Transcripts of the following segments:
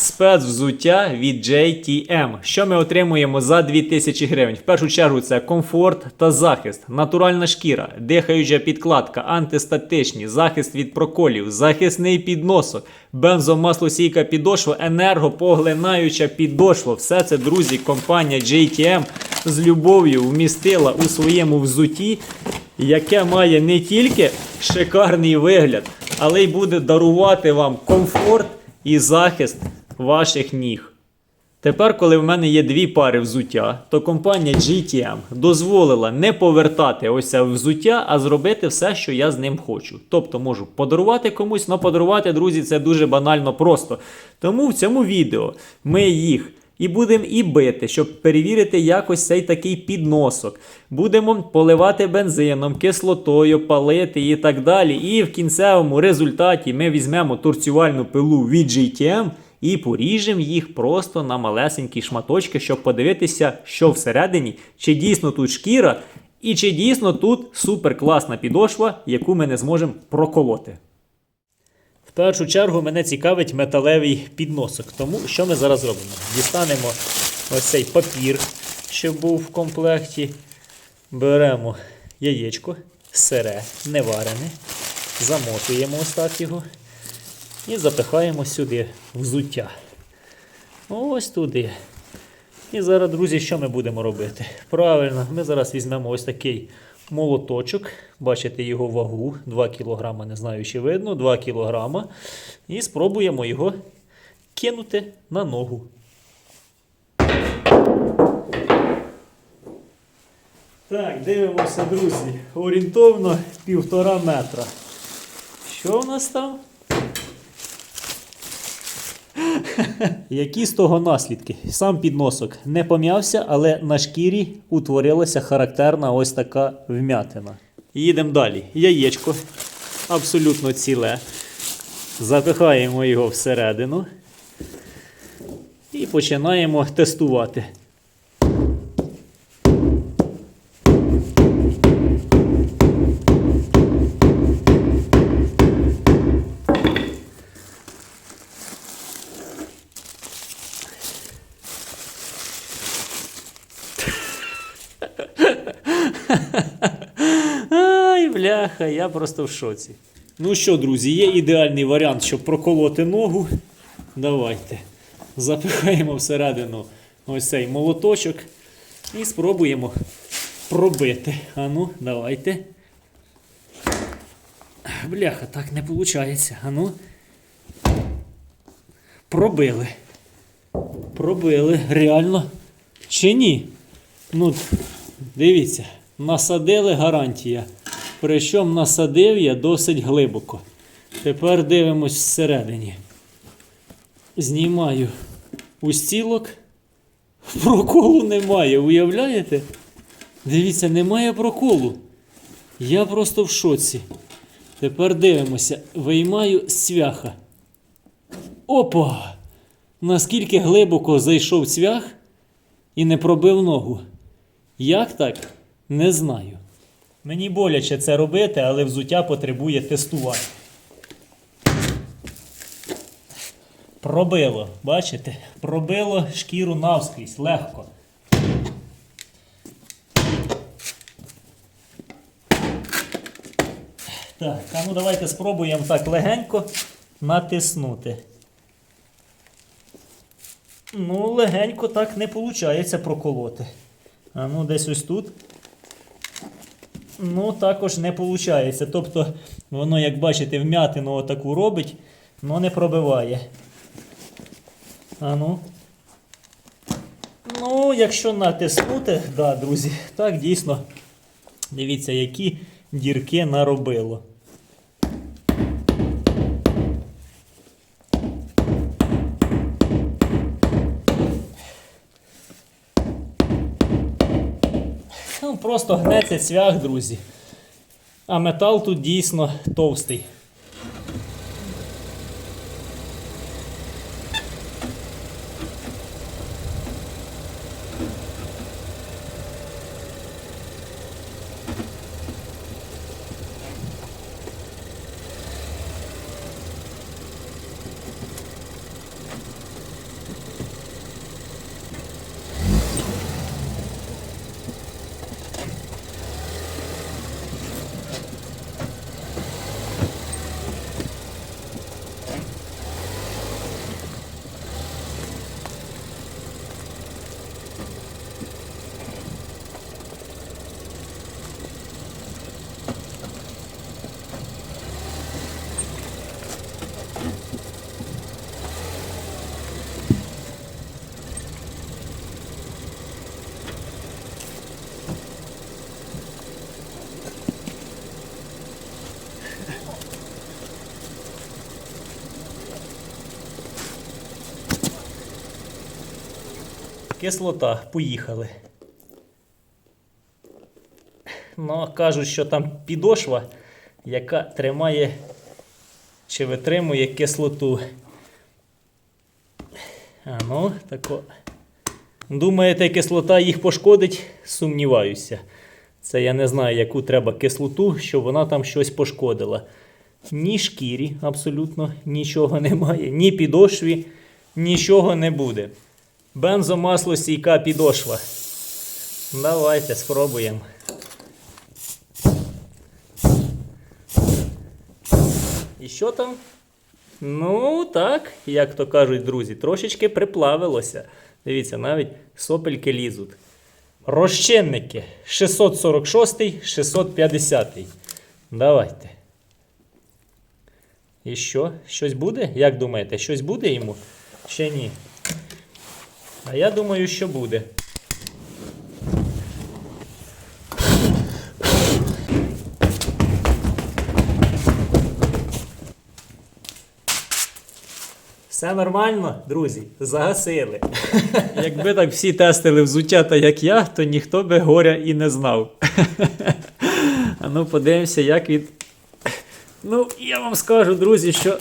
Спецвзуття від JTM. Що ми отримуємо за 2000 гривень? В першу чергу це комфорт та захист, натуральна шкіра, дихаюча підкладка, антистатичні, захист від проколів, захисний підносок, бензомаслосійка підошва, енергопоглинаюча підошва. Все це, друзі, компанія JTM з любов'ю вмістила у своєму взутті, яке має не тільки шикарний вигляд, але й буде дарувати вам комфорт і захист ваших ніг. Тепер, коли в мене є дві пари взуття, то компанія GTM дозволила не повертати ось це взуття, а зробити все, що я з ним хочу. Тобто можу подарувати комусь, але подарувати, друзі, це дуже банально просто. Тому в цьому відео ми їх і будемо і бити, щоб перевірити якось цей такий підносок. Будемо поливати бензином, кислотою, палити і так далі. І в кінцевому результаті ми візьмемо торцювальну пилу від GTM і поріжемо їх просто на малесенькі шматочки, щоб подивитися, що всередині, чи дійсно тут шкіра, і чи дійсно тут суперкласна підошва, яку ми не зможемо проколоти. В першу чергу мене цікавить металевий підносок. Тому що ми зараз робимо? Дістанемо ось цей папір, що був в комплекті. Беремо яєчко, сире, не варене, замотуємо ось так його і запихаємо сюди взуття. Ось туди. І зараз, друзі, що ми будемо робити? Правильно, ми зараз візьмемо ось такий молоточок. Бачите його вагу 2 кг, не знаю, чи видно, 2 кг. І спробуємо його кинути на ногу. Так, дивимося, друзі. Орієнтовно півтора метра. Що в нас там? Які з того наслідки? Сам підносок не пом'явся, але на шкірі утворилася характерна ось така вмятина. Їдемо далі. Яєчко абсолютно ціле. Запихаємо його всередину і починаємо тестувати. Бляха, я просто в шоці. Ну що, друзі, є ідеальний варіант, щоб проколоти ногу. Давайте. Запихаємо всередину ось цей молоточок і спробуємо пробити. Ану, давайте. Бляха, так не виходить. Ану. Пробили. Пробили. Реально. Чи ні? Ну, дивіться, насадили гарантія. Причому насадив я досить глибоко. Тепер дивимось всередині. Знімаю устілок. Проколу немає, уявляєте? Дивіться, немає проколу. Я просто в шоці. Тепер дивимося. Виймаю цвяха. Опа! Наскільки глибоко зайшов цвях і не пробив ногу. Як так? Не знаю. Мені боляче це робити, але взуття потребує тестування. Пробило, бачите? Пробило шкіру навскрізь, легко. Так, а ну давайте спробуємо так легенько натиснути. Ну, легенько так не виходить проколоти. А ну, десь ось тут. Ну, також не виходить. Тобто, воно, як бачите, вмятину отаку робить, але не пробиває. А ну. Ну, якщо натиснути, да, друзі, так дійсно. Дивіться, які дірки наробило. Ну, просто гнеться цвях, друзі. А метал тут дійсно товстий. Кислота, поїхали. Ну, кажуть, що там підошва, яка тримає чи витримує кислоту. А ну, тако. Думаєте, кислота їх пошкодить? Сумніваюся. Це я не знаю, яку треба кислоту, щоб вона там щось пошкодила. Ні шкірі абсолютно нічого немає, ні підошві, нічого не буде. Бензомаслостійка підошва. Давайте спробуємо. І що там? Ну, так, як то кажуть друзі, трошечки приплавилося. Дивіться, навіть сопельки лізуть. Розчинники 646, 650. Давайте. І що? Щось буде? Як думаєте, щось буде йому? Ще ні. А я думаю, що буде. Все нормально, друзі, загасили. Якби так всі тестили взуття, та як я, то ніхто би горя і не знав. А ну подивимося, як від. Ну, я вам скажу, друзі, що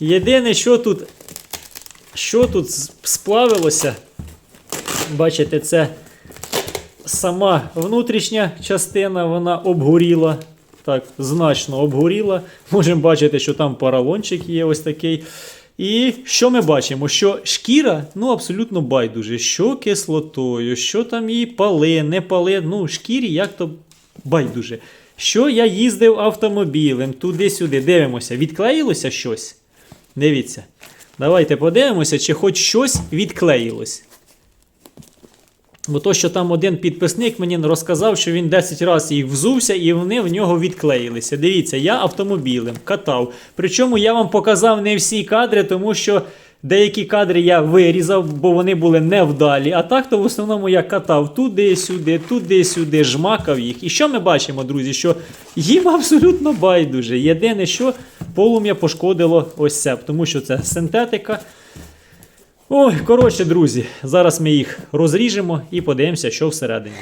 єдине, що тут, що тут сплавилося, бачите, це сама внутрішня частина, вона обгоріла. Так, значно обгоріла. Можемо бачити, що там поролончик є ось такий. І що ми бачимо? Що шкіра ну, абсолютно байдуже. Що кислотою, що там її пали, не пали. Ну, шкірі як то байдуже. Що я їздив автомобілем туди-сюди. Дивимося, відклеїлося щось? Дивіться. Давайте подивимося, чи хоч щось відклеїлось. Бо то, що там один підписник мені розказав, що він 10 разів їх взувся і вони в нього відклеїлися. Дивіться, я автомобілем катав. Причому я вам показав не всі кадри, тому що деякі кадри я вирізав, бо вони були невдалі. А так то в основному я катав туди-сюди, туди-сюди, жмакав їх. І що ми бачимо, друзі? Що їм абсолютно байдуже. Єдине, що полум'я пошкодило ось це, тому що це синтетика. Ой, коротше, друзі, зараз ми їх розріжемо і подивимося, що всередині.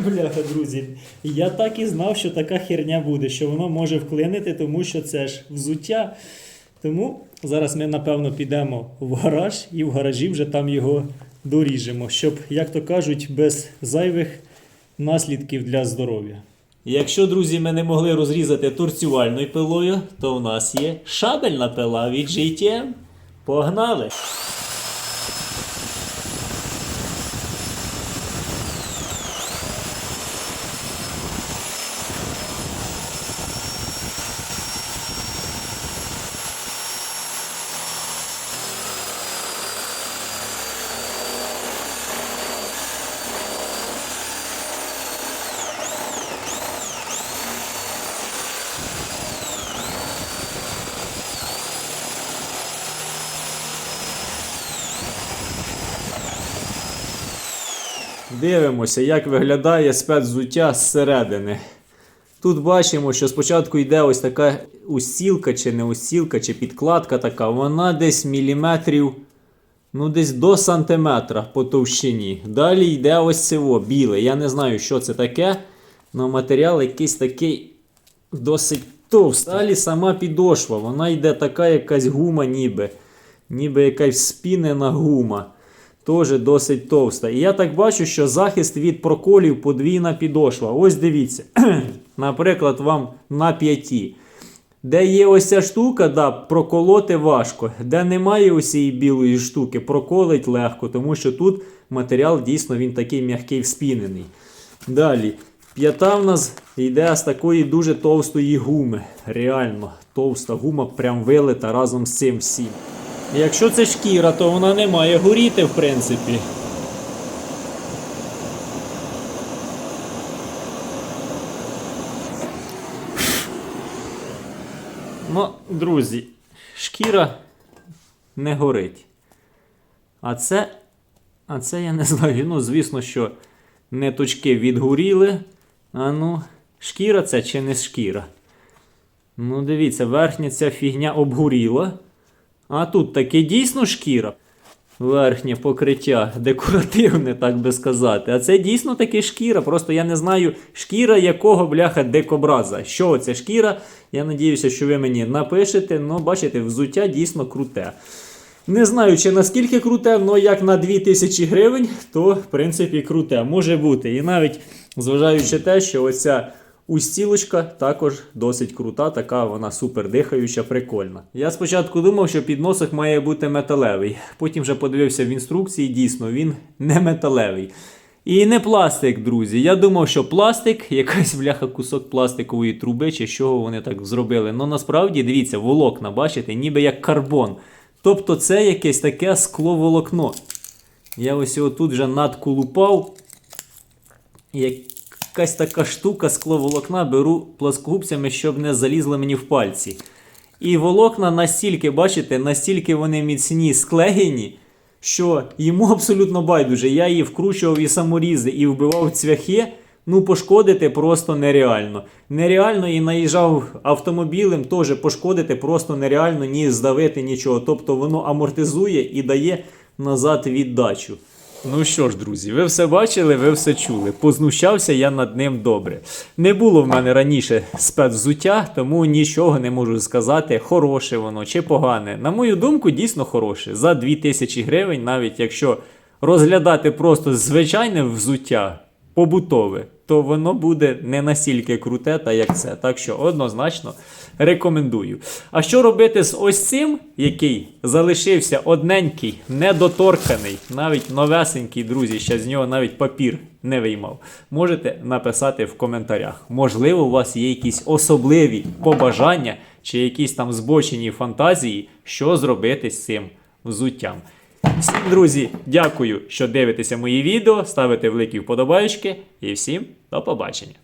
Бляха, друзі, я так і знав, що така херня буде, що воно може вклинити, тому що це ж взуття. Тому зараз ми, напевно, підемо в гараж і в гаражі вже там його доріжемо, щоб, як то кажуть, без зайвих наслідків для здоров'я. Якщо, друзі, ми не могли розрізати торцювальною пилою, то в нас є шабельна пила від GTM. Погнали! Дивимося, як виглядає спецзуття зсередини. Тут бачимо, що спочатку йде ось така устілка, чи не устілка, чи підкладка така. Вона десь міліметрів, ну десь до сантиметра по товщині. Далі йде ось цево, біле. Я не знаю, що це таке, але матеріал якийсь такий досить товстий. Далі сама підошва, вона йде така якась гума, ніби. Ніби якась спінена гума. Теж досить товста. І я так бачу, що захист від проколів подвійна підошва. Ось дивіться. Наприклад, вам на п'яті. Де є ось ця штука, да, проколоти важко. Де немає ось цієї білої штуки, проколить легко, тому що тут матеріал дійсно він такий м'який вспінений. Далі. П'ята в нас йде з такої дуже товстої гуми. Реально, товста гума прям вилита разом з цим всім. Якщо це шкіра, то вона не має горіти, в принципі. Ну, друзі, шкіра не горить. А це. А це я не знаю. Ну, звісно, що ниточки відгоріли. А ну, шкіра це чи не шкіра? Ну, дивіться, верхня ця фігня обгоріла. А тут таки дійсно шкіра. Верхнє покриття декоративне, так би сказати. А це дійсно таки шкіра. Просто я не знаю, шкіра якого бляха декобраза. Що це шкіра? Я надіюся, що ви мені напишете. Ну, бачите, взуття дійсно круте. Не знаю, чи наскільки круте, але як на 2000 гривень, то в принципі круте. Може бути. І навіть зважаючи те, що оця устілочка також досить крута, така вона супер дихаюча, прикольна. Я спочатку думав, що підносок має бути металевий. Потім вже подивився в інструкції, дійсно, він не металевий. І не пластик, друзі. Я думав, що пластик, якась бляха кусок пластикової труби, чи чого вони так зробили. Ну насправді, дивіться, волокна, бачите, ніби як карбон. Тобто це якесь таке скловолокно. Я ось його тут вже надколупав. Якась така штука скловолокна беру плоскогубцями, щоб не залізло мені в пальці. І волокна настільки, бачите, настільки вони міцні, склеєні, що йому абсолютно байдуже. Я її вкручував і саморізи, і вбивав цвяхи. Ну, пошкодити просто нереально. Нереально і наїжджав автомобілем, теж пошкодити просто нереально, ні здавити нічого. Тобто воно амортизує і дає назад віддачу. Ну що ж, друзі, ви все бачили, ви все чули. Познущався я над ним добре. Не було в мене раніше спецзуття, тому нічого не можу сказати, хороше воно чи погане. На мою думку, дійсно хороше. За 2000 гривень, навіть якщо розглядати просто звичайне взуття, побутове, то воно буде не настільки круте, та як це. Так що однозначно рекомендую. А що робити з ось цим, який залишився одненький, недоторканий, навіть новесенький, друзі, ще з нього навіть папір не виймав. Можете написати в коментарях. Можливо, у вас є якісь особливі побажання чи якісь там збочені фантазії, що зробити з цим взуттям. Всім, друзі, дякую, що дивитеся мої відео, ставите великі вподобайки і всім до побачення.